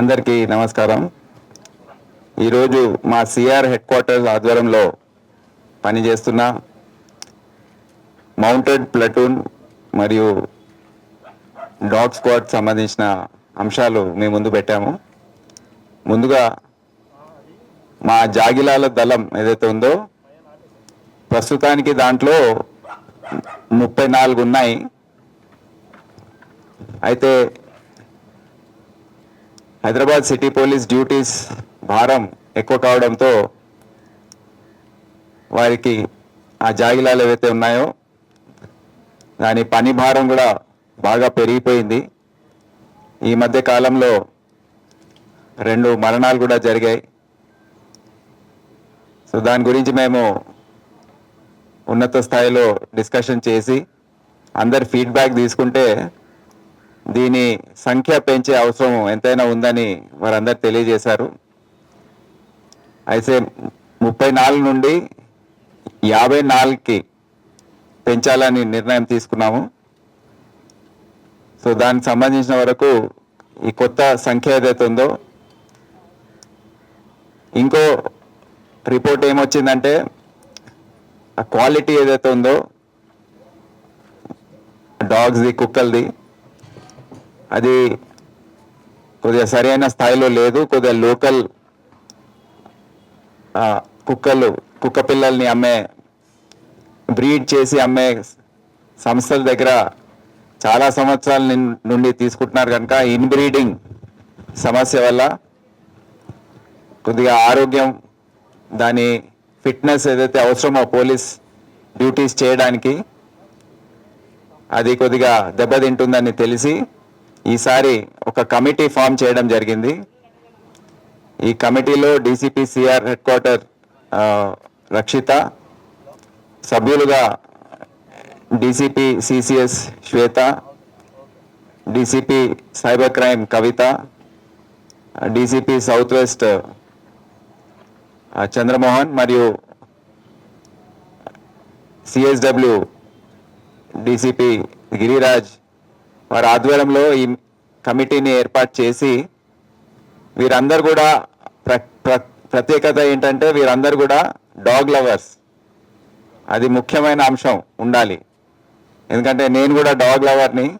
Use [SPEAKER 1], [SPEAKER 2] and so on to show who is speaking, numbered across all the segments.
[SPEAKER 1] అందరికీ నమస్కారం. ఈరోజు మా సిఆర్ హెడ్ క్వార్టర్స్ ఆధ్వర్యంలో పనిచేస్తున్న మౌంటెడ్ ప్లటూన్ మరియు డాగ్ స్క్వాడ్ సంబంధించిన అంశాలు మీ ముందు పెట్టాము. ముందుగా మా జాగిలాల దళం ఏదైతే ఉందో ప్రస్తుతానికి దాంట్లో ముప్పై నాలుగు ఉన్నాయి. అయితే హైదరాబాద్ సిటీ పోలీస్ డ్యూటీస్ భారం ఎక్కువ కావడంతో వారికి ఆ జాగిలాలు ఏవైతే ఉన్నాయో దాని పని భారం కూడా బాగా పెరిగిపోయింది. ఈ మధ్య కాలంలో రెండు మరణాలు కూడా జరిగాయి. సో దాని గురించి మేము ఉన్నత స్థాయిలో డిస్కషన్ చేసి అందరి ఫీడ్బ్యాక్ తీసుకుంటే దీని సంఖ్య పెంచే అవసరం ఎంతైనా ఉందని వారందరు తెలియజేశారు. అయితే ముప్పై నాలుగు నుండి యాభై నాలుగుకి పెంచాలని నిర్ణయం తీసుకున్నాము. సో దానికి సంబంధించిన వరకు ఈ కొత్త సంఖ్య ఏదైతే ఉందో ఇంకో రిపోర్ట్ ఏమొచ్చిందంటే ఆ క్వాలిటీ ఏదైతే ఉందో డాగ్స్ది కుక్కలది అది కొద్దిగా సరైన స్థాయిలో లేదు కొద్దిగా లోకల్ కుక్కలు కుక్క పిల్లల్ని అమ్మే బ్రీడ్ చేసి అమ్మే సంస్థల దగ్గర చాలా సంవత్సరాల నుండి తీసుకుంటున్నారు కనుక ఇన్బ్రీడింగ్ సమస్య వల్ల కొద్దిగా ఆరోగ్యం దాని ఫిట్నెస్ ఏదైతే అవసరమో పోలీస్ డ్యూటీస్ చేయడానికి అది కొద్దిగా దెబ్బతింటుందని తెలిసి ఈసారి ఒక కమిటీ ఫామ్ చేయడం జరిగింది. ఈ కమిటీలో డీసీపీసీఆర్ హెడ్ క్వార్టర్ రక్షిత సభ్యులుగా DCP CCS Shweta DCP cyber crime Kavitha DCP south west Chandramohan మరియు సిఎస్డబ్ల్యూ డీసీపీ గిరిరాజ్ వారి ఆధ్వర్యంలో ఈ కమిటీని ఏర్పాటు చేసి వీరందరూ కూడా ప్ర ప్ర- ప్రత్యేకత ఏంటంటే వీరందరూ కూడా డాగ్ లవర్స్. అది ముఖ్యమైన అంశం ఉండాలి. ఎందుకంటే నేను కూడా డాగ్ లవర్ని.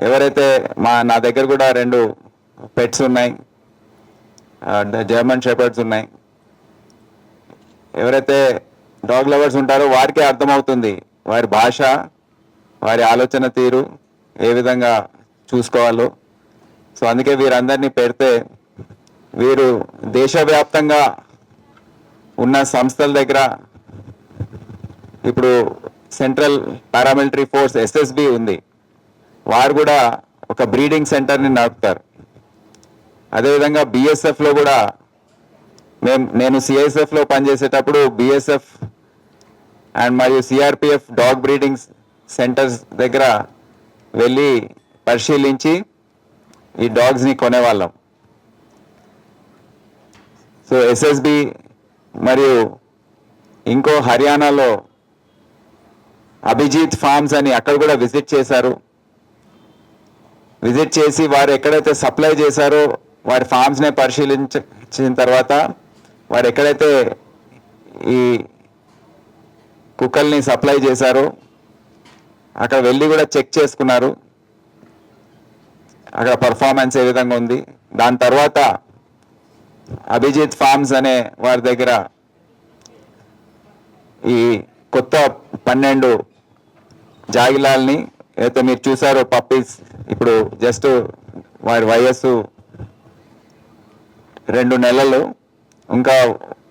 [SPEAKER 1] ఎవరైతే మా నా దగ్గర కూడా రెండు పెట్స్ ఉన్నాయి. జర్మన్ షెపర్డ్స్ ఉన్నాయి. ఎవరైతే డాగ్ లవర్స్ ఉంటారో వారికే అర్థమవుతుంది. వారి భాష వారి ఆలోచన తీరు ఏ విధంగా చూసుకోవాలో. సో అందుకే వీరందరినీ పెడితే వీరు దేశవ్యాప్తంగా ఉన్న సంస్థల దగ్గర ఇప్పుడు సెంట్రల్ పారామిలిటరీ ఫోర్స్ ఎస్ఎస్బి ఉంది. వారు కూడా ఒక బ్రీడింగ్ సెంటర్ని నడుపుతారు. అదేవిధంగా బిఎస్ఎఫ్లో కూడా మేము నేను సిఎస్ఎఫ్లో పనిచేసేటప్పుడు బిఎస్ఎఫ్ అండ్ మరియు సిఆర్పిఎఫ్ డాగ్ బ్రీడింగ్ సెంటర్స్ దగ్గర వెళ్ళి పరిశీలించి ఈ డాగ్స్ని కొనేవాళ్ళం. సో ఎస్ఎస్బి మరియు ఇంకో హర్యానాలో అభిజిత్ ఫార్మ్స్ అని అక్కడ కూడా విజిట్ చేశారు. విజిట్ చేసి వారు ఎక్కడైతే సప్లై చేశారో వారి ఫార్మ్స్నే పరిశీలించిన తర్వాత వారు ఎక్కడైతే ఈ కుక్కల్ని సప్లై చేశారో అక్కడ వెళ్ళి కూడా చెక్ చేసుకున్నారు. అక్కడ పర్ఫార్మెన్స్ ఏ విధంగా ఉంది. దాని తర్వాత అభిజిత్ ఫార్మ్స్ అనే వారి దగ్గర ఈ కొత్త పన్నెండు జాగిలాల్ని అయితే మీరు చూసారో పప్పీస్ ఇప్పుడు జస్ట్ వారి వయస్సు రెండు నెలలు. ఇంకా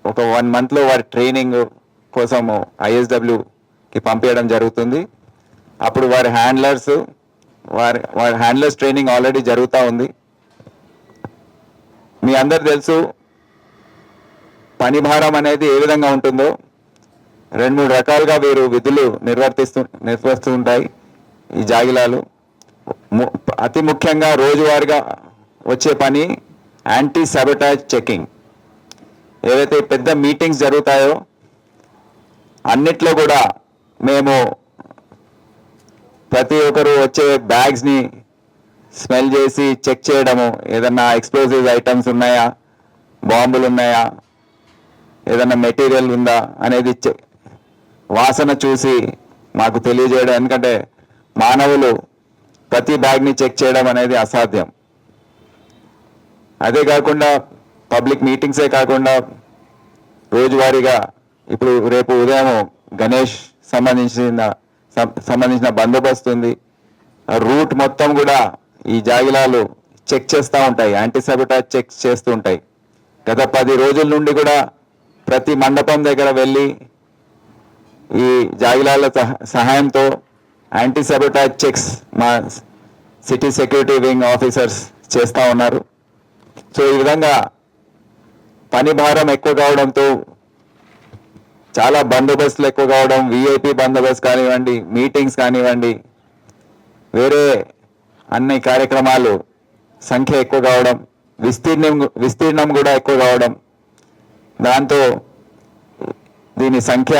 [SPEAKER 1] ఒక వన్ మంత్లో వారి ట్రైనింగ్ కోసము ఐఎస్డబ్ల్యూకి పంపించడం జరుగుతుంది. అప్పుడు వారి హ్యాండ్లర్స్ వారి వారి హ్యాండ్లర్స్ ట్రైనింగ్ ఆల్రెడీ జరుగుతూ ఉంది. మీ అందరు తెలుసు పని భారం అనేది ఏ విధంగా ఉంటుందో. రెండు మూడు రకాలుగా వీరు విధులు నిర్వర్తిస్తు నిర్వర్తిస్తుంటాయి ఈ జాగిలాలు. ము- అతి ముఖ్యంగా రోజువారీగా వచ్చే పని యాంటీ సబటాజ్ చెకింగ్ ఏవైతే పెద్ద మీటింగ్స్ జరుగుతాయో అన్నిట్లో కూడా మేము ప్రతి ఒక్కరు వచ్చే బ్యాగ్స్ని స్మెల్ చేసి చెక్ చేయడము. ఏదన్నా ఎక్స్ప్లోజివ్ ఐటమ్స్ ఉన్నాయా? బాంబులు ఉన్నాయా? ఏదన్నా మెటీరియల్ ఉందా? అనేది చె- వాసన చూసి మాకు తెలియజేయడం. ఎందుకంటే మానవులు ప్రతి బ్యాగ్ని చెక్ చేయడం అనేది అసాధ్యం. అదే కాకుండా పబ్లిక్ మీటింగ్సే కాకుండా రోజువారీగా ఇప్పుడు రేపు ఉదయం గణేష్ సంబంధించిన సంబంధించిన బందోబస్తు ఉంది. రూట్ మొత్తం కూడా ఈ జాగిలాలు చెక్ చేస్తూ ఉంటాయి. యాంటీసెబిటా చెక్ చేస్తూ ఉంటాయి. గత పది రోజుల నుండి కూడా ప్రతి మండపం దగ్గర వెళ్ళి ఈ జాగిలాల సహ- సహాయంతో యాంటీసెబిటా చెక్స్ మా సిటీ సెక్యూరిటీ వింగ్ ఆఫీసర్స్ చేస్తూ ఉన్నారు. సో ఈ విధంగా పని భారం ఎక్కువ కావడంతో చాలా బందోబస్తులు ఎక్కువ కావడం విఐపి బందోబస్తు కానివ్వండి మీటింగ్స్ కానివ్వండి వేరే అన్ని కార్యక్రమాలు సంఖ్య ఎక్కువ కావడం విస్తీర్ణం విస్తీర్ణం కూడా ఎక్కువ కావడం దాంతో దీని సంఖ్య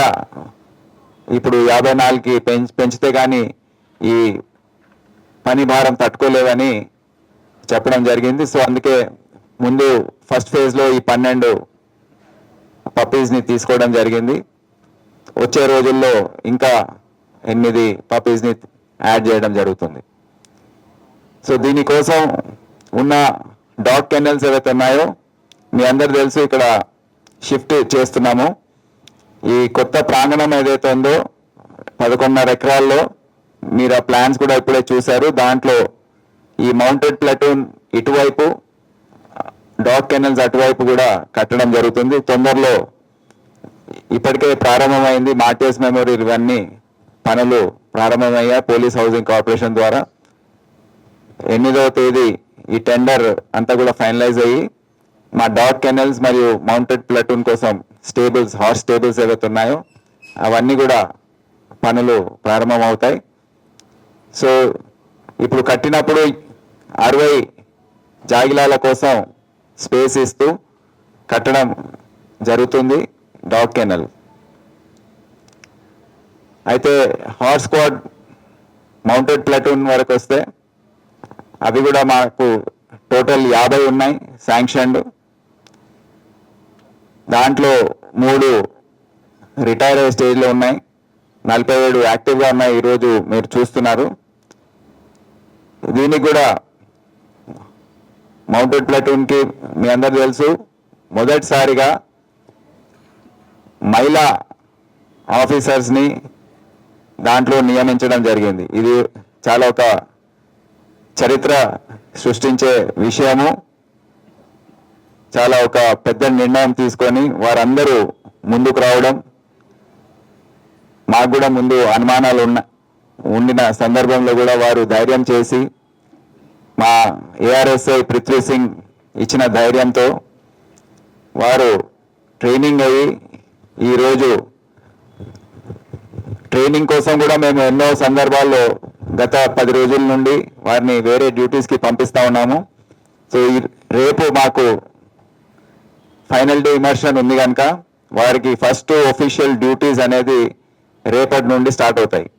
[SPEAKER 1] ఇప్పుడు యాభై నాలుగుకి పెంచ్ పెంచితే కానీ ఈ పని భారం తట్టుకోలేవని చెప్పడం జరిగింది. సో అందుకే ముందు ఫస్ట్ ఫేజ్లో ఈ పన్నెండు పప్పీస్ని తీసుకోవడం జరిగింది. వచ్చే రోజుల్లో ఇంకా ఎనిమిది పప్పీస్ని యాడ్ చేయడం జరుగుతుంది. సో దీనికోసం ఉన్న డాగ్ కెనల్స్ ఏవైతే ఉన్నాయో మీ అందరు తెలుసు ఇక్కడ షిఫ్ట్ చేస్తున్నాము. ఈ కొత్త ప్రాంగణం ఏదైతే ఉందో పదకొండున్నర ఎకరాల్లో మీరు ఆ ప్లాన్స్ కూడా ఇప్పుడే చూశారు. దాంట్లో ఈ మౌంటెడ్ ప్లటూన్ ఇటువైపు డాగ్ కెనల్స్ అటువైపు కూడా కట్టడం జరుగుతుంది. తొందరలో ఇప్పటికే ప్రారంభమైంది. మార్టియస్ మెమోరియల్ ఇవన్నీ పనులు ప్రారంభమయ్యాయి. పోలీస్ హౌసింగ్ కార్పొరేషన్ ద్వారా. ఎనిమిదవ తేదీ ఈ టెండర్ అంతా కూడా ఫైనలైజ్ అయ్యి మా డాగ్ కెనల్స్ మరియు మౌంటెడ్ ప్లటూన్ కోసం స్టేబుల్స్ హార్స్ స్టేబుల్స్ ఏవైతే ఉన్నాయో అవన్నీ కూడా పనులు ప్రారంభం అవుతాయి సో ఇప్పుడు కట్టినప్పుడు అరవై జాగిలాల కోసం స్పేస్ ఇస్తూ కట్టడం జరుగుతుంది డాగ్ కెనల్. అయితే హార్స్ స్క్వాడ్ మౌంటెడ్ ప్లటూన్ వరకు వస్తే అవి కూడా మాకు టోటల్ యాభై ఉన్నాయి శాంక్షన్డ్. దాంట్లో మూడు రిటైర్ అయ్యే స్టేజ్లో ఉన్నాయి. నలభై ఏడు యాక్టివ్గా ఉన్నాయి ఈరోజు మీరు చూస్తున్నారు. దీనికి కూడా మౌంటెడ్ ప్లాటూన్కి మీ అందరు తెలుసు. మొదటిసారిగా మహిళా ఆఫీసర్స్ని దాంట్లో నియమించడం జరిగింది. ఇది చాలా ఒక చరిత్ర సృష్టించే విషయము. చాలా ఒక పెద్ద నిర్ణయం తీసుకొని వారందరూ ముందుకు రావడం. మాకు కూడా ముందు అనుమానాలు ఉన్న ఉండిన సందర్భంలో కూడా వారు ధైర్యం చేసి మా ఏఆర్ఎస్ఐ పృథ్వీ సింగ్ ఇచ్చిన ధైర్యంతో వారు ట్రైనింగ్ అయ్యి ఈరోజు ట్రైనింగ్ కోసం కూడా మేము ఎన్నో సందర్భాల్లో గత పది రోజుల నుండి వారిని వేరే డ్యూటీస్కి పంపిస్తా ఉన్నాము. సో ఈ- రేపు మాకు ఫైనల్ డే ఇమర్షన్ ఉంది కనుక వారికి ఫస్ట్ ఒఫీషియల్ డ్యూటీస్ అనేది రేపటి నుండి స్టార్ట్ అవుతాయి.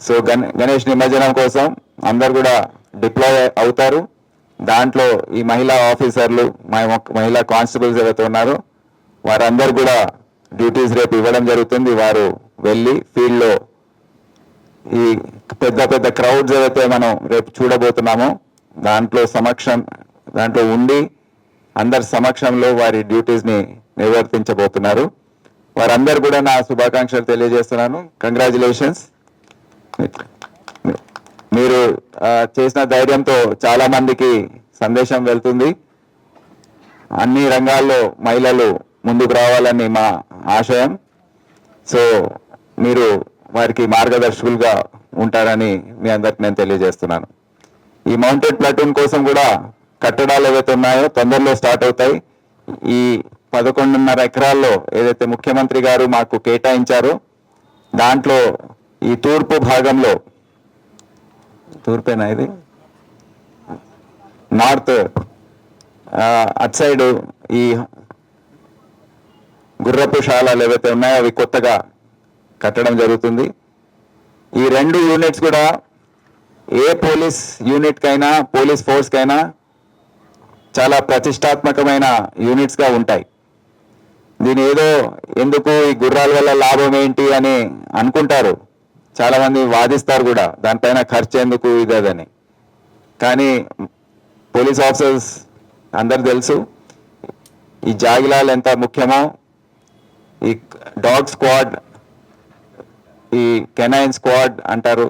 [SPEAKER 1] సో గణ గణేష్ నిమజ్జనం కోసం అందరు కూడా డిప్లాయ్ అవుతారు. దాంట్లో ఈ మహిళా ఆఫీసర్లు మా మహిళా కానిస్టేబుల్స్ ఏవైతే ఉన్నారో వారందరూ కూడా డ్యూటీస్ రేపు ఇవ్వడం జరుగుతుంది. వారు వెళ్ళి ఫీల్డ్లో ఈ పెద్ద పెద్ద క్రౌడ్స్ ఏవైతే మనం రేపు చూడబోతున్నామో దాంట్లో సమక్షం దాంట్లో ఉండి అందరి సమక్షంలో వారి డ్యూటీస్ని నిర్వర్తించబోతున్నారు. వారందరూ కూడా నా శుభాకాంక్షలు తెలియజేస్తున్నాను. కంగ్రాచులేషన్స్ మీరు చేసిన ధైర్యంతో చాలా మందికి సందేశం వెళ్తుంది. అన్ని రంగాల్లో మహిళలు ముందుకు రావాలని మా ఆశయం. సో మీరు వారికి మార్గదర్శకులుగా ఉంటారని మీ అందరికి నేను తెలియజేస్తున్నాను. ఈ మౌంటెడ్ ప్లాటూన్ కోసం కూడా కట్టడాలు ఏవైతే ఉన్నాయో తొందరలో స్టార్ట్ అవుతాయి. ఈ పదకొండున్నర ఎకరాల్లో ఏదైతే ముఖ్యమంత్రి గారు మాకు కేటాయించారో దాంట్లో ఈ తూర్పు భాగంలో తూర్పేనా ఇది? నార్త్ ఆ, అటు సైడ్ ఈ గుర్రపు శాలలు ఏవైతే ఉన్నాయో అవి కొత్తగా కట్టడం జరుగుతుంది. ఈ రెండు యూనిట్స్ కూడా ఏ పోలీస్ యూనిట్కైనా పోలీస్ ఫోర్స్కైనా చాలా ప్రతిష్టాత్మకమైన యూనిట్స్గా ఉంటాయి. దీని ఏదో ఎందుకు ఈ గుర్రాల వల్ల లాభం ఏంటి అని అనుకుంటారు. చాలా మంది వాదిస్తారు కూడా దానిపైన ఖర్చు ఎందుకు ఇదేదని కానీ పోలీస్ ఆఫీసర్స్ అందరు తెలుసు ఈ జాగిలాలు ఎంత ముఖ్యమో ఈ డాగ్ స్క్వాడ్ ఈ కెనైన్ స్క్వాడ్ అంటారు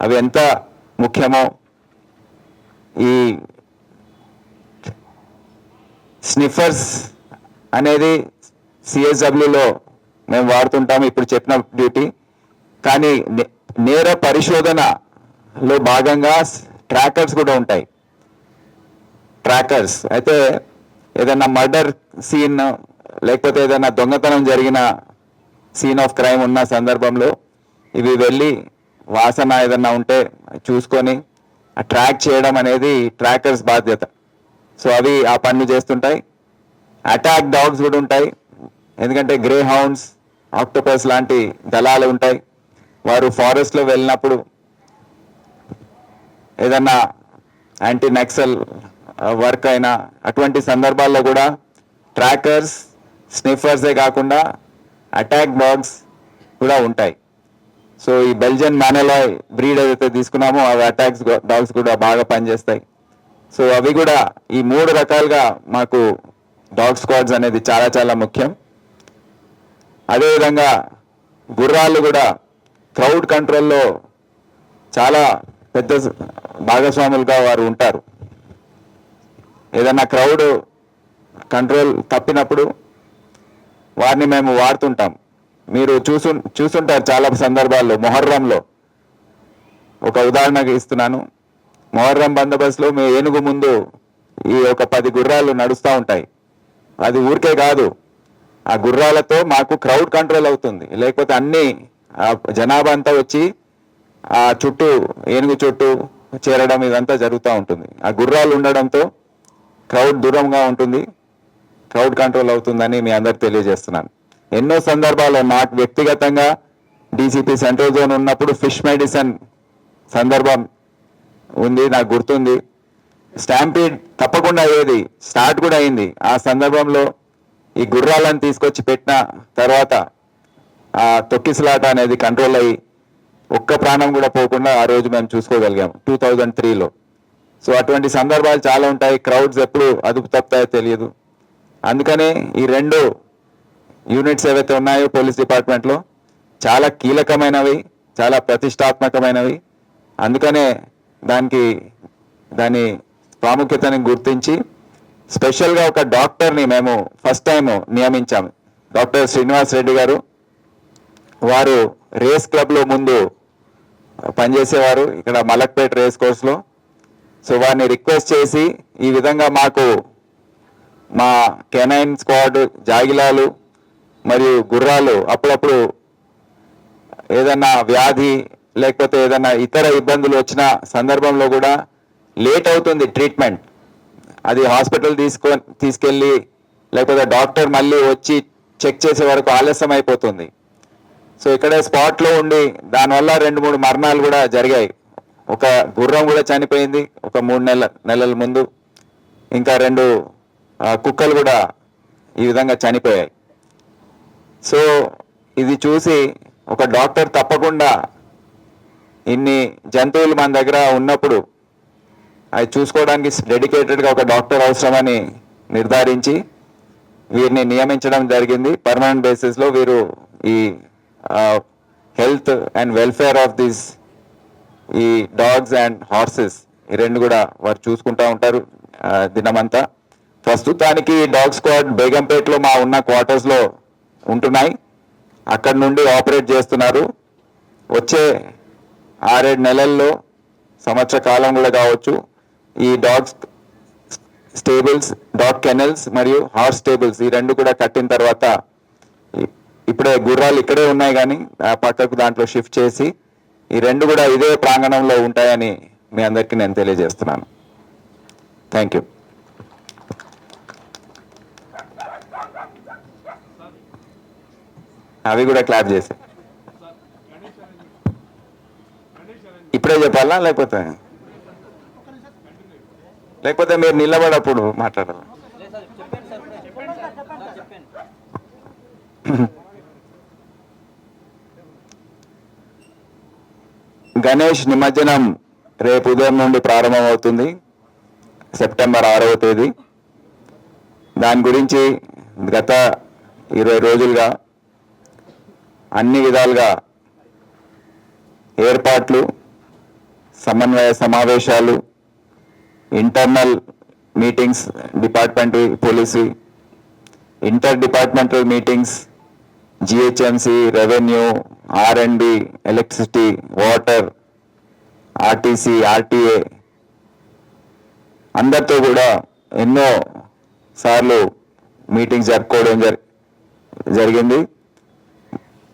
[SPEAKER 1] అవి ఎంత ముఖ్యమో ఈ స్నిఫర్స్ అనేది సిఎస్డబ్ల్యూలో మేము వాడుతుంటాము ఇప్పుడు చెప్పిన డ్యూటీ. కానీ నే- నేర పరిశోధనలో భాగంగా ట్రాకర్స్ కూడా ఉంటాయి. ట్రాకర్స్. అయితే ఏదైనా మర్డర్ సీన్ లేకపోతే ఏదైనా దొంగతనం జరిగిన సీన్ ఆఫ్ క్రైమ్ ఉన్న సందర్భంలో ఇవి వెళ్ళి వాసన ఏదన్నా ఉంటే చూసుకొని ట్రాక్ చేయడం అనేది ట్రాకర్స్ బాధ్యత. సో అవి ఆ పనులు చేస్తుంటాయి. అటాక్ డాగ్స్ కూడా ఉంటాయి. ఎందుకంటే గ్రే హౌండ్స్ ఆక్టోపస్ లాంటి దళాలు ఉంటాయి. వారు ఫారెస్ట్లో వెళ్ళినప్పుడు ఏదన్నా యాంటీ నక్సల్ వర్క్ అయినా అటువంటి సందర్భాల్లో కూడా ట్రాకర్స్ స్నిఫర్సే కాకుండా అటాక్ డాగ్స్ కూడా ఉంటాయి. సో ఈ బెల్జియన్ మ్యానలాయ్ బ్రీడ్ ఏదైతే తీసుకున్నామో అవి అటాక్స్ డాగ్స్ కూడా బాగా పనిచేస్తాయి. సో అవి కూడా ఈ మూడు రకాలుగా మాకు డాగ్ స్క్వాడ్స్ అనేది చాలా చాలా ముఖ్యం. అదేవిధంగా గుర్రాలు కూడా క్రౌడ్ కంట్రోల్లో చాలా పెద్ద భాగస్వాములుగా వారు ఉంటారు. ఏదన్నా క్రౌడ్ కంట్రోల్ తప్పినప్పుడు వారిని మేము వాడుతుంటాం. మీరు చూసు చూసుంటారు చాలా సందర్భాల్లో. మొహర్రంలో ఒక ఉదాహరణగా ఇస్తున్నాను. మొహర్రం బందోబస్తులో మీ ఏనుగు ముందు ఈ ఒక పది గుర్రాలు నడుస్తూ ఉంటాయి. అది ఊరికే కాదు. ఆ గుర్రాలతో మాకు క్రౌడ్ కంట్రోల్ అవుతుంది. లేకపోతే అన్ని జనాభా అంతా వచ్చి ఆ చుట్టూ ఏనుగు చుట్టూ చేరడం ఇదంతా జరుగుతూ ఉంటుంది. ఆ గుర్రాలు ఉండడంతో క్రౌడ్ దూరంగా ఉంటుంది. క్రౌడ్ కంట్రోల్ అవుతుందని మీ అందరికి తెలియజేస్తున్నాను. ఎన్నో సందర్భాలు నాకు వ్యక్తిగతంగా డీసీపీ సెంట్రల్ జోన్ ఉన్నప్పుడు ఫిష్ మెడిసిన్ సందర్భం ఉంది నాకు గుర్తుంది. స్టాంపీడ్ తప్పకుండా అయ్యేది స్టార్ట్ కూడా అయింది. ఆ సందర్భంలో ఈ గుర్రాలను తీసుకొచ్చి పెట్టిన తర్వాత ఆ తొక్కిసలాట అనేది కంట్రోల్ అయ్యి ఒక్క ప్రాణం కూడా పోకుండా ఆ రోజు మేము చూసుకోగలిగాం టూ థౌజండ్ త్రీలో సో అటువంటి సందర్భాలు చాలా ఉంటాయి క్రౌడ్స్ ఎప్పుడు అదుపు తప్పుతాయో తెలియదు. అందుకనే ఈ రెండు యూనిట్స్ ఏవైతే ఉన్నాయో పోలీస్ డిపార్ట్మెంట్లో చాలా కీలకమైనవి చాలా ప్రతిష్టాత్మకమైనవి. అందుకనే దానికి దాని ప్రాముఖ్యతని గుర్తించి స్పెషల్గా ఒక డాక్టర్ని మేము ఫస్ట్ టైం నియమించాము డాక్టర్ శ్రీనివాస్ రెడ్డి గారు వారు రేస్ క్లబ్లో ముందు పనిచేసేవారు. ఇక్కడ మలక్పేట రేస్ కోర్స్లో సో వారిని రిక్వెస్ట్ చేసి ఈ విధంగా మాకు మా కెనైన్ స్క్వాడ్ జాగిలాలు మరియు గుర్రాలు అప్పుడప్పుడు ఏదన్నా వ్యాధి లేకపోతే ఏదన్నా ఇతర ఇబ్బందులు వచ్చిన సందర్భంలో కూడా లేట్ అవుతుంది ట్రీట్మెంట్. అది హాస్పిటల్ తీసుకో తీసుకెళ్ళి లేకపోతే డాక్టర్ మళ్ళీ వచ్చి చెక్ చేసే వరకు ఆలస్యం అయిపోతుంది సో ఇక్కడే స్పాట్లో ఉండి దానివల్ల రెండు మూడు మరణాలు కూడా జరిగాయి. ఒక గుర్రం కూడా చనిపోయింది. ఒక మూడు నెలల నెలల ముందు ఇంకా రెండు కుక్కలు కూడా ఈ విధంగా చనిపోయాయి. సో ఇది చూసి ఒక డాక్టర్ తప్పకుండా ఇన్ని జంతువులు మన దగ్గర ఉన్నప్పుడు అవి చూసుకోవడానికి డెడికేటెడ్గా ఒక డాక్టర్ అవసరమని నిర్ధారించి వీరిని నియమించడం జరిగింది. పర్మనెంట్ బేసిస్లో వీరు ఈ health and welfare of this ఈ డాగ్స్ అండ్ హార్సెస్ ఈ రెండు కూడా వారు చూసుకుంటూ ఉంటారు దినమంతా. ప్రస్తుతానికి డాగ్ స్క్వాడ్ బేగంపేటలో మా ఉన్న క్వార్టర్స్లో ఉంటున్నాయి. అక్కడ నుండి ఆపరేట్ చేస్తున్నారు. వచ్చే ఆరేడు నెలల్లో సంవత్సర కాలం కూడా కావచ్చు ఈ డాగ్స్ స్టేబుల్స్ డాగ్ కెనల్స్ మరియు హార్స్ స్టేబుల్స్ ఈ రెండు కూడా కట్టిన తర్వాత ఇప్పుడే గుర్రాలు ఇక్కడే ఉన్నాయి కానీ ఆ పక్కకు దాంట్లో షిఫ్ట్ చేసి ఈ రెండు కూడా ఇదే ప్రాంగణంలో ఉంటాయని మీ అందరికీ నేను తెలియజేస్తున్నాను. థ్యాంక్ యూ అవి కూడా క్లాప్ చేసి. ఇప్పుడే చెప్పాలా లేకపోతే? లేకపోతే మీరు నిలబడప్పుడు మాట్లాడాలా? గణేష్ నిమజ్జనం రేపు ఉదయం నుండి ప్రారంభమవుతుంది సెప్టెంబర్ ఆరవ తేదీ. దాని గురించి గత ఇరవై రోజులుగా అన్ని విధాలుగా ఏర్పాట్లు సమన్వయ సమావేశాలు internal meetings department police inter departmental meetings GHMC revenue R and B electricity water RTC RTA అందరితో కూడా ఎన్నో సార్లు మీటింగ్స్ జరుపుకోవడం జరి జరిగింది.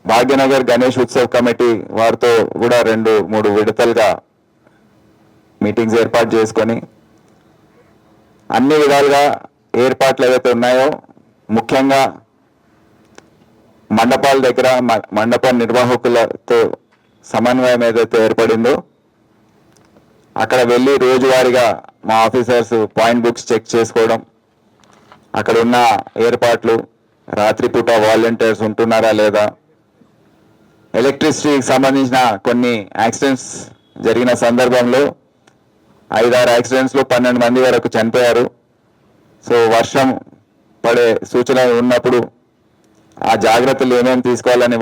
[SPEAKER 1] భాగ్యనగర్ గణేష్ ఉత్సవ్ కమిటీ వారితో కూడా రెండు మూడు విడతలుగా మీటింగ్స్ ఏర్పాటు చేసుకొని అన్ని విధాలుగా ఏర్పాట్లు ఏవైతే ఉన్నాయో ముఖ్యంగా మండపాల దగ్గర మ- మండప నిర్వాహకులతో సమన్వయం ఏదైతే ఏర్పడిందో అక్కడ వెళ్ళి రోజువారీగా మా ఆఫీసర్స్ పాయింట్ బుక్స్ చెక్ చేసుకోవడం అక్కడ ఉన్న ఏర్పాట్లు రాత్రిపూట వాలంటీర్స్ ఉంటున్నారా లేదా ఎలక్ట్రిసిటీకి సంబంధించిన కొన్ని యాక్సిడెంట్స్ జరిగిన సందర్భంలో ఐదారు యాక్సిడెంట్స్లో పన్నెండు మంది వరకు చనిపోయారు. సో వర్షం పడే సూచన ఉన్నప్పుడు ఆ జాగ్రత్తలు ఏమేమి తీసుకోవాలని